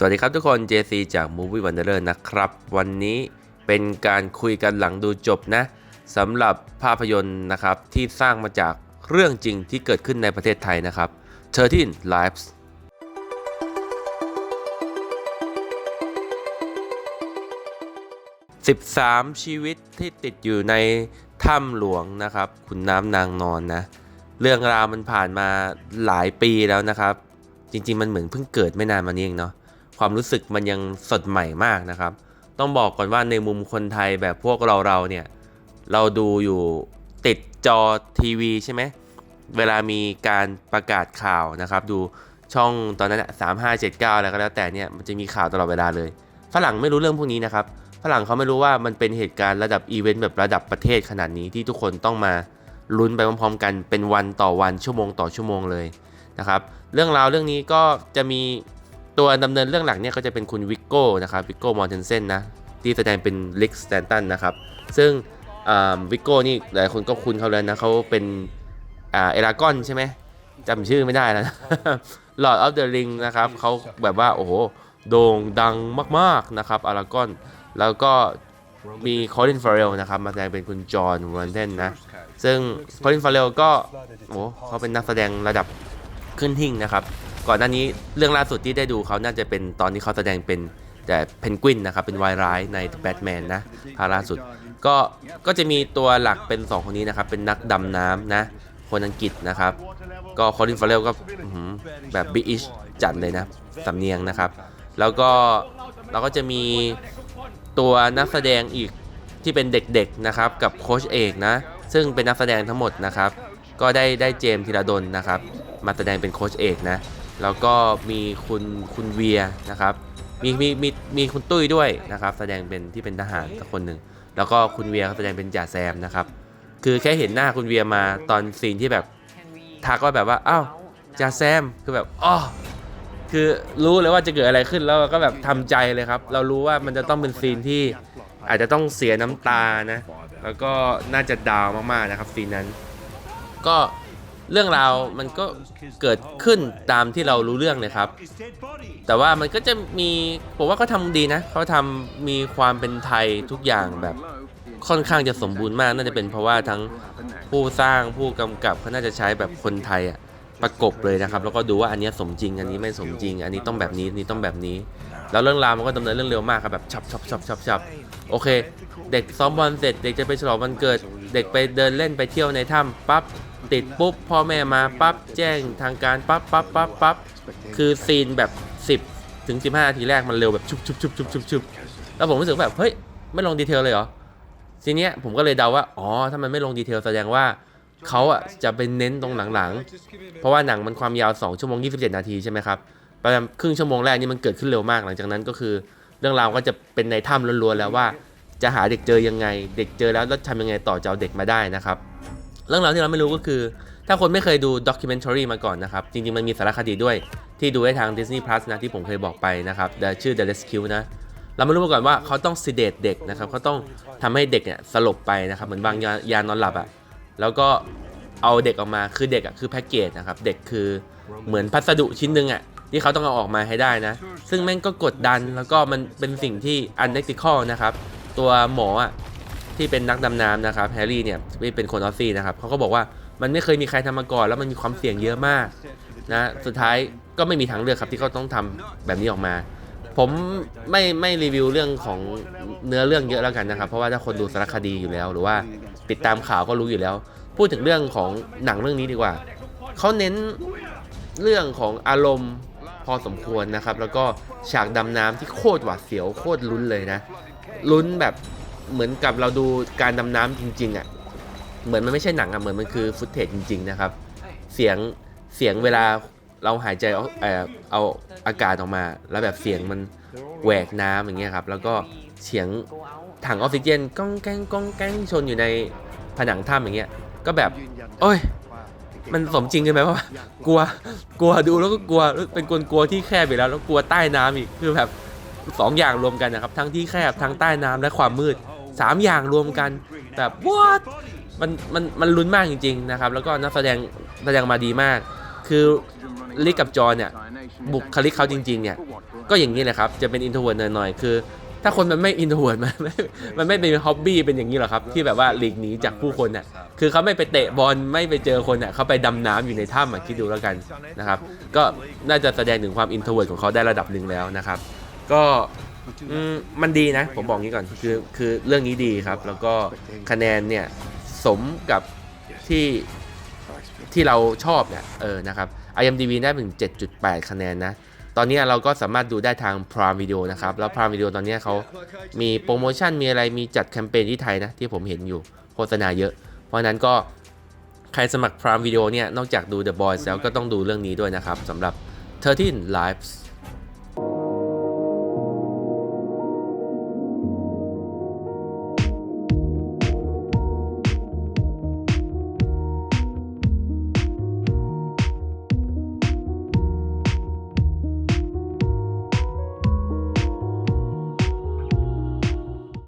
สวัสดีครับทุกคน JC จาก Movie Wanderer นะครับ วันนี้เป็นการคุยกันหลังดูจบนะสำหรับภาพยนตร์นะครับ ที่สร้างมาจากเรื่องจริงที่เกิดขึ้นในประเทศไทยนะครับ13 Lives 13 ชีวิตที่ติดอยู่ในถ้ำหลวงนะครับ คุณน้ำนางนอนนะ เรื่องราวมันผ่านมาหลายปีแล้วนะครับ จริง ๆ มันเหมือนเพิ่งเกิดไม่นานมานี้เองเนาะ ความรู้สึกมันยังสดใหม่มากนะครับ ต้องบอกก่อนว่าในมุมคนไทยแบบพวกเราเราเนี่ย เราดูอยู่ติดจอทีวีใช่ไหม เวลามีการประกาศข่าวนะครับ ดูช่องตอนนั้นสามห้าเจ็ดเก้าแล้วก็แล้วแต่เนี่ยมันจะมีข่าวตลอดเวลาเลย ฝรั่งไม่รู้เรื่องพวกนี้นะครับ ฝรั่งเขาไม่รู้ว่ามันเป็นเหตุการณ์ระดับอีเวนต์แบบระดับประเทศขนาดนี้ที่ทุกคนต้องมาลุ้นไปพร้อมๆกันเป็นวันต่อวันชั่วโมงต่อชั่วโมงเลยนะครับ เรื่องราวเรื่องนี้ก็จะมี ตัวดำเนินเรื่องหลักเนี่ยก็จะเป็นคุณวิกโก้นะครับวิกโก้มอร์เทนเซนนะที่แสดงเป็นลิกสแตนตันนะครับซึ่งวิกโก้นี่หลายคนก็คุ้นเขาแล้วนะเขาเป็นอเอลากอนใช่ไหมจำชื่อไม่ได้แล้วนะ Lord of the Ring นะครับเขาแบบว่าโอ้โหโด่งดังมากๆนะครับอารากอน แล้วก็มีคอลินฟาเรลนะครับมาแสดงเป็นคุณจอห์นวอนเทนนะซึ่งคอลินฟาเรลก็โอ้เขาเป็นนักแสดงระดับขึ้นหิ่งนะครับ ก่อนหน้านี้เรื่องล่าสุดที่ได้ดูเขาน่าจะเป็นตอนที่เขาแสดงเป็นแต่เพนกวินนะครับ เป็นวายร้ายในแบทแมนนะภาคล่าสุด ก็ก็จะมีตัวหลักเป็น 2 คนนี้นะครับ เป็นนักดำน้ำนะ คนอังกฤษนะครับ ก็คอลินฟาเรลก็แบบบิอิชจัดเลยนะสำเนียงนะครับ แล้วก็เราก็จะมีตัวนักแสดงอีกที่เป็นเด็กๆนะครับ กับโค้ชเอกนะ ซึ่งเป็นนักแสดงทั้งหมดนะครับ ก็ได้ได้เจมส์ธีรดลนะครับ มาแสดงเป็นโค้ชเอกนะ แล้วก็มีคุณคุณเวียนะครับ มีมีมีมีคุณตุ้ยด้วยนะครับ แสดงเป็นที่เป็นทหารสักคนหนึ่งแล้วก็คุณเวียเขาแสดงเป็นจ่าแซมนะครับ คือแค่เห็นหน้าคุณเวียมาตอนซีนที่แบบทักว่าแบบว่าอ้าวจ่าแซมคือแบบอ้อคือรู้เลยว่าจะเกิดอะไรขึ้นแล้วก็แบบทำใจเลยครับ เรารู้ว่ามันจะต้องเป็นซีนที่อาจจะต้องเสียน้ำตานะ แล้วก็น่าจะดาวมากๆนะครับซีนนั้น ก็ เรื่องราวมันก็เกิดขึ้นตามที่เรารู้เรื่องเลยครับ แต่ว่ามันก็จะมีผมว่าเขาทำดีนะเขาทำมีความเป็นไทยทุกอย่างแบบค่อนข้างจะสมบูรณ์มากน่าจะเป็นเพราะว่าทั้งผู้สร้างผู้กำกับเขาน่าจะใช้แบบคนไทยอะประกบเลยนะครับ แล้วก็ดูว่าอันนี้สมจริง อันนี้ไม่สมจริง อันนี้ต้องแบบนี้นนี้ต้องแบบนี้ แล้วเรื่องราวมันก็ดำเนินเรื่องเร็วมากครับแบบชับชับชับชับชับโอเค เด็กซ้อมบอลเสร็จเด็กจะไปฉลองวันเกิด เด็กไปเดินเล่นไปเที่ยวในถ้ำปั๊บติดปุ๊บพ่อแม่มาปั๊บแจ้งทางการปั๊บปั๊บปั๊บปั๊บคือซีนแบบ 10ถึง15นาทีแรกมันเร็วแบบชุบชุบชุบชุบชุบชุบแล้วผมรู้สึกแบบเฮ้ยไม่ลงดีเทลเลยเหรอทีเนี้ยผมก็เลยเดาว่าอ๋อถ้ามันไม่ลงดีเทลแสดงว่าเขาอะจะเป็นเน้นตรงหลังๆ เพราะว่าหนังมันความยาว 2 ชั่วโมง 27 นาทีใช่ไหมครับประมาณครึ่งชั่วโมงแรกนี่มันเกิดขึ้นเร็วมากหลังจากนั้นก็คือ เรื่องราวก็จะเป็นในถ้ำล้วนๆแล้วว่า จะหาเด็กเจอยังไง เด็กเจอแล้วแล้วทำยังไงต่อจะเอาเด็กมาได้นะครับ เรื่องราวที่เราไม่รู้ก็คือ ถ้าคนไม่เคยดูด็อกิเมนท r รีมาก่อนนะครับ จริงๆมันมีสารคดีด้วย ที่ดูได้ทาง Disney Plus นะที่ผมเคยบอกไปนะครับชื่อ The Rescue นะเราไม่รู้มาก่อนว่าเขาต้อง sedate เด็กนะครับเขาต้องทำให้เด็กเนี่ยสลบไปนะครับเหมือนวางยายานอนหลับอะ่ะแล้วก็เอาเด็กออกมาคือเด็กอะ่ะคือแพ็กเกจนะครับเด็กคือเหมือนพัสดุชิ้นหนึ่งอะ่ะที่เขาต้องเอาออกมาให้ได้นะ ซึ่งแม่งก็กดดันแล้วก็มันเป็นสิ่งที่ unethical นะครับ ตัวหมออะที่เป็นนักดำน้ำนะครับแฮร์รี่เนี่ยที่เป็นคนออสซี่นะครับเขาก็บอกว่ามันไม่เคยมีใครทำมาก่อน แล้วมันมีความเสี่ยงเยอะมากนะสุดท้ายก็ไม่มีทางเลือกครับที่เขาต้องทำแบบนี้ออกมา ผมไม่ไม่รีวิวเรื่องของเนื้อเรื่องเยอะแล้วกันนะครับ เพราะว่าถ้าคนดูสารคดีอยู่แล้ว หรือว่าติดตามข่าวก็รู้อยู่แล้ว พูดถึงเรื่องของหนังเรื่องนี้ดีกว่าเขาเน้นเรื่องของอารมณ์พอสมควรนะครับ แล้วก็ฉากดำน้ำที่โคตรหวาดเสียวโคตรลุ้นเลยนะ ลุ้นแบบเหมือนกับเราดูการดำน้ำจริง ๆอะ่ะเหมือนมันไม่ใช่หนังอะ่ะเหมือนมันคือฟุตเทจจริง ๆ นะครับ เสียงเสียงเวลาเราหายใจเอาเอ่อเอาอากาศออกมา แล้วแบบเสียงมันแหวกน้ำอย่างเงี้ยครับ แล้วก็เสียงถังออกซิเจนก้องแกงก้องแกงชนอยู่ในผนังถ้ำอย่างเงี้ย ก็แบบ โอ้ย มันสมจริงกันไหมว่ากลัว กลัวดูแล้วก็กลัว เป็นกลัวกลัวที่แคบอยู่แล้ว แล้วกลัวใต้น้ำอีก คือแบบ สองอย่างรวมกันนะครับ ทั้งที่แคบทั้งใต้น้ำและความมืดสามอย่างรวมกันแบบ what มันมันมันลุ้นมากจริง ๆ นะครับ แล้วก็นักแสดงแสดงมาดีมาก คือลิกกับจอนเนี่ยบุคลิกเขาจริง ๆ เนี่ย ก็อย่างนี้แหละครับ จะเป็นอินโทรเวิร์ดหน่อยๆ คือ ถ้าคนมันไม่อินโทรเวิร์ดมันไม่มันไม่เป็นฮ็อบบี้เป็นอย่างนี้หรอครับ ที่แบบว่าหลีกหนีจากผู้คนน่ะคือเขาไม่ไปเตะบอลไม่ไปเจอคนอะเขาไปดำน้ำอยู่ในถ้ำคิดดูแล้วกันนะครับ ก็น่าจะแสดงถึงความอินโทรเวิร์ดของเขาได้ระดับหนึ่งแล้วนะครับ ก็อืมมันดีนะ ผมบอกงี้ก่อนคือคือเรื่องนี้ดีครับ แล้วก็คะแนนเนี่ยสมกับที่ที่เราชอบเนี่ยเออนะครับ IMDb ได้ถึง 7.8 คะแนนนะ ตอนนี้เราก็สามารถดูได้ทาง Prime Video นะครับ แล้ว Prime Video ตอนนี้เขามีโปรโมชั่นมีอะไรมีจัดแคมเปญที่ไทยนะ ที่ผมเห็นอยู่โฆษณาเยอะ เพราะฉะนั้นก็ใครสมัคร Prime Video เนี่ย นอกจากดู The Boys แล้วก็ต้องดูเรื่องนี้ด้วยนะครับสำหรับ 13 Lives